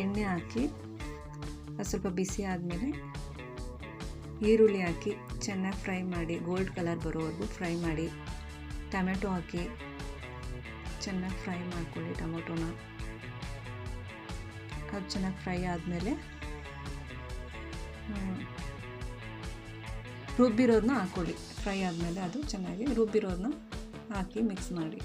ಎಣ್ಣೆ ಹಾಕಿ, ಅದು ಸ್ವಲ್ಪ ಬಿಸಿ ಆದಮೇಲೆ ಈರುಳ್ಳಿ ಹಾಕಿ ಚೆನ್ನಾಗಿ ಫ್ರೈ ಮಾಡಿ, ಗೋಲ್ಡ್ ಕಲರ್ ಬರೋವರೆಗೂ ಫ್ರೈ ಮಾಡಿ, ಟೊಮೆಟೊ ಹಾಕಿ ಚೆನ್ನಾಗಿ ಫ್ರೈ ಮಾಡ್ಕೊಳ್ಳಿ ಟೊಮೆಟೊನ. ಅದು ಚೆನ್ನಾಗಿ ಫ್ರೈ ಆದಮೇಲೆ ರುಬ್ಬಿರೋದನ್ನ ಹಾಕ್ಕೊಳ್ಳಿ ಫ್ರೈ ಆದಮೇಲೆ ಅದು ಚೆನ್ನಾಗಿ ರುಬ್ಬಿರೋದನ್ನ ಹಾಕಿ ಮಿಕ್ಸ್ ಮಾಡಿ.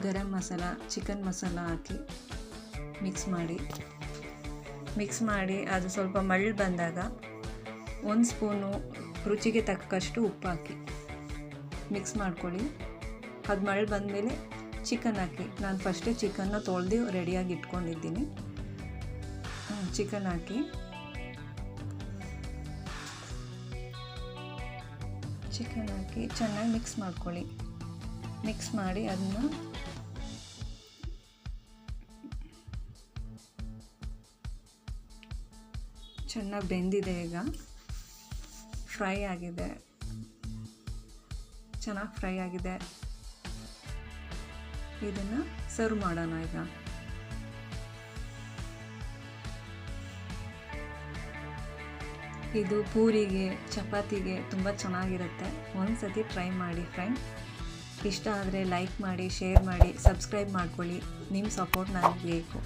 ಗರಂ ಮಸಾಲ ಚಿಕನ್ ಮಸಾಲ ಹಾಕಿ ಮಿಕ್ಸ್ ಮಾಡಿ. ಮಿಕ್ಸ್ ಮಾಡಿ ಅದು ಸ್ವಲ್ಪ ಮಳ್ಳು ಬಂದಾಗ ಒಂದು ಸ್ಪೂನು ರುಚಿಗೆ ತಕ್ಕಷ್ಟು ಉಪ್ಪು ಹಾಕಿ. ಮಿಕ್ಸ್ ಮಾಡ್ಕೊಳ್ಳಿ. ಅದು ಮಳ್ಳು ಬಂದಮೇಲೆ ಚಿಕನ್ ಹಾಕಿ. ನಾನು ಫಸ್ಟೇ ಚಿಕನ್ನ ತೊಳೆದು ರೆಡಿಯಾಗಿ ಇಟ್ಕೊಂಡಿದ್ದೀನಿ. ಚಿಕನ್ ಹಾಕಿ. ಚಿಕನ್ ಹಾಕಿ ಚೆನ್ನಾಗಿ ಮಿಕ್ಸ್ ಮಾಡ್ಕೊಳ್ಳಿ. ಮಿಕ್ಸ್ ಮಾಡಿ ಅದನ್ನ ಚೆನ್ನಾಗಿ ಬೆಂದಿದೆ ಈಗ. ಫ್ರೈ ಆಗಿದೆ. ಚೆನ್ನಾಗಿ ಫ್ರೈ ಆಗಿದೆ. ಇದನ್ನು ಸರ್ವ್ ಮಾಡೋಣ ಈಗ. ಇದು ಪೂರಿಗೆ, ಚಪಾತಿಗೆ ತುಂಬ ಚೆನ್ನಾಗಿರುತ್ತೆ. ಒಂದು ಸತಿ ಟ್ರೈ ಮಾಡಿ ಫ್ರೆಂಡ್. ಇಷ್ಟ ಆದರೆ ಲೈಕ್ ಮಾಡಿ ಶೇರ್ ಮಾಡಿ ಸಬ್ಸ್ಕ್ರೈಬ್ ಮಾಡ್ಕೊಳ್ಳಿ. ನಿಮ್ಮ ಸಪೋರ್ಟ್ ನನಗೆ ಬೇಕು.